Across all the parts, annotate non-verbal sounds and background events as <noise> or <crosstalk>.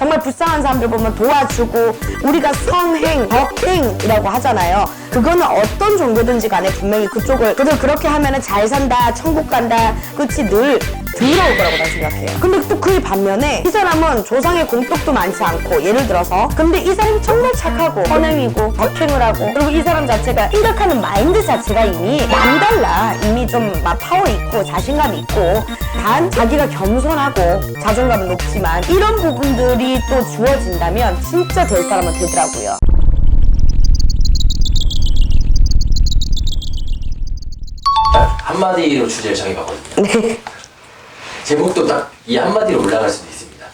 정말 불쌍한 사람들 보면 도와주고 우리가 선행, 덕행이라고 하잖아요. 그거는 어떤 종교든지 간에 분명히 그쪽을 그들 그렇게 하면은 잘 산다, 천국 간다, 끝이 늘 더러울 거라고 난 생각해요. 근데 또 그 반면에 이 사람은 조상의 공덕도 많지 않고 예를 들어서 근데 이 사람이 정말 착하고 선행이고 덕행을 하고 그리고 이 사람 자체가 생각하는 마인드 자체가 이미 남달라 이미 좀 막 파워 있고 자신감 있고 단 자기가 겸손하고 자존감은 높지만 이런 부분들이 또 주어진다면 진짜 될 사람은 되더라고요. 한마디로 주제를 정해봤거든요. 네. 제목도 딱 이 한마디로 올라갈 수도 있습니다.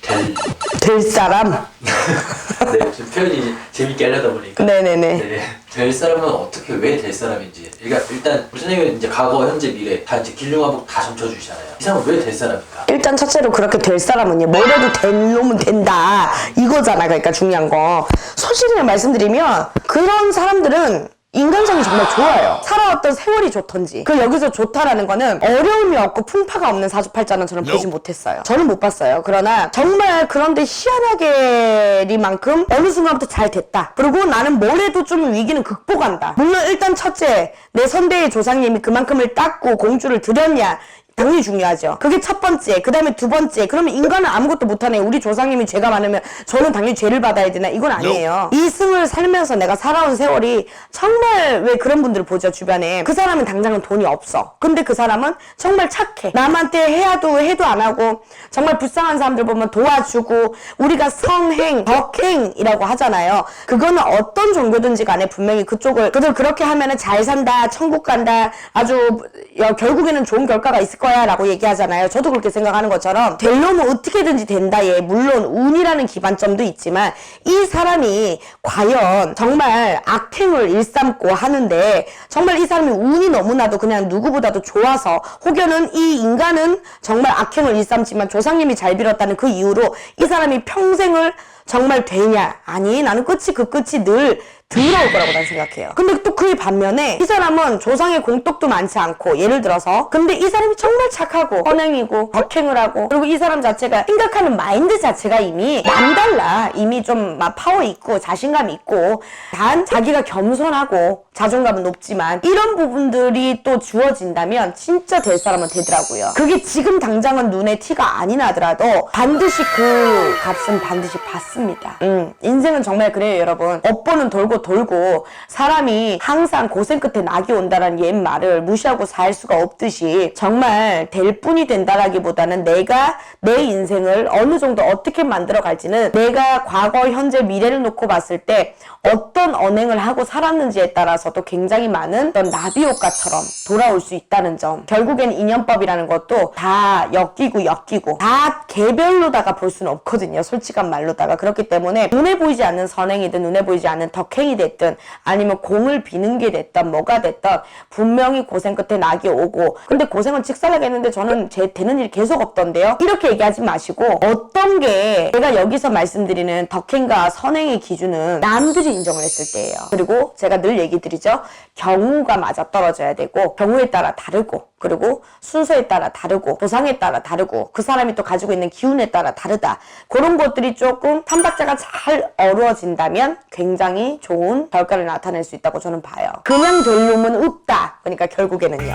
될, 될 사람? <laughs> 네, 좀 표현이 재밌게 하려다 보니까. 네네네. 네, 될 사람은 어떻게 왜 될 사람인지. 그러니까 일단 선생님은 이제 과거, 현재, 미래 다 이제 길흉하고 다 점쳐주시잖아요. 이 사람은 왜 될 사람인가? 일단 첫째로 그렇게 될 사람은요 뭐래도 될 놈은 된다 이거잖아 그러니까 중요한 거 솔직히 말씀드리면 그런 사람들은 인간성이 정말 좋아요. 살아왔던 세월이 좋던지. 그 여기서 좋다라는 거는 어려움이 없고 풍파가 없는 사주팔자는 저는 보지 못했어요. 저는 못 봤어요. 그러나 정말 그런데 희한하게리만큼 어느 순간부터 잘 됐다. 그리고 나는 뭐래도 좀 위기는 극복한다. 물론 일단 첫째 내 선대의 조상님이 그만큼을 닦고 공주를 들였냐 당연히 중요하죠. 그게 첫 번째. 그 다음에 두 번째. 그러면 인간은 아무것도 못하네. 우리 조상님이 죄가 많으면 저는 당연히 죄를 받아야 되나? 이건 아니에요. 이승을 살면서 내가 살아온 세월이 정말 왜 그런 분들 보죠, 주변에. 그 사람은 당장은 돈이 없어. 근데 그 사람은 정말 착해. 남한테 해야도 해도 안 하고 정말 불쌍한 사람들 보면 도와주고 우리가 선행, 덕행이라고 하잖아요. 그거는 어떤 종교든지 간에 분명히 그쪽을 그들 그렇게 하면은 잘 산다, 천국 간다, 아주 야, 결국에는 좋은 결과가 있을 거야 라고 얘기하잖아요. 저도 그렇게 생각하는 것처럼 될 놈은 어떻게든지 된다. 예, 물론 운이라는 기반점도 있지만 이 사람이 과연 정말 악행을 일삼고 하는데 정말 이 사람이 운이 너무나도 그냥 누구보다도 좋아서 혹여는 이 인간은 정말 악행을 일삼지만 조상님이 잘 빌었다는 그 이유로 이 사람이 평생을 정말 되냐? 아니, 나는 끝이 그 끝이 늘 더러울 거라고 난 생각해요. 근데 또그 반면에 이 사람은 조상의 공덕도 많지 않고 예를 들어서 근데 이 사람이 정말 착하고 선행이고 덕행을 하고 그리고 이 사람 자체가 생각하는 마인드 자체가 이미 남달라 이미 좀 막 파워 있고 자신감 있고 단 자기가 겸손하고 자존감은 높지만 이런 부분들이 또 주어진다면 진짜 될 사람은 되더라고요. 그게 지금 당장은 눈에 티가 아니 나더라도 반드시 그 값은 반드시 받습니다. 음, 인생은 정말 그래요, 여러분. 업보는 돌고 돌고 사람이 항상 고생 끝에 낙이 온다는 옛 말을 무시하고 살 수가 없듯이 정말 될 뿐이 된다라기보다는 내가 내 인생을 어느 정도 어떻게 만들어 갈지는 내가 과거, 현재, 미래를 놓고 봤을 때 어떤 언행을 하고 살았는지에 따라서도 굉장히 많은 어떤 나비 효과처럼 돌아올 수 있다는 점. 결국엔 인연법이라는 것도 다 엮이고 엮이고 다 개별로다가 볼 수는 없거든요. 솔직한 말로다가. 그렇기 때문에 눈에 보이지 않는 선행이든 눈에 보이지 않는 덕행이 됐든 아니면 공을 비는 게 됐든 뭐가 됐든 분명히 고생 끝에 낙이 오고 근데 고생은 직살나게 했는데 저는 제 되는 일이 계속 없던데요. 이렇게 얘기하지 마시고 어떤 게 제가 여기서 말씀드리는 덕행과 선행의 기준은 남들이 인정을 했을 때예요. 그리고 제가 늘 얘기 드리죠. 경우가 맞아 떨어져야 되고 경우에 따라 다르고 그리고 순서에 따라 다르고 보상에 따라 다르고 그 사람이 또 가지고 있는 기운에 따라 다르다. 그런 것들이 조금 삼박자가 잘 어우러진다면 굉장히 좋은 결과를 나타낼 수 있다고 저는 봐요. 그냥 될 놈은 없다. 그러니까 결국에는요.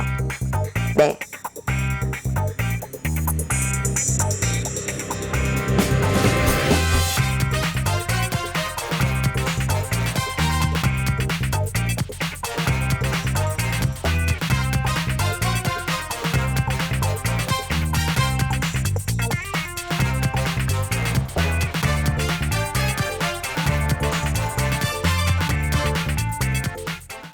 네.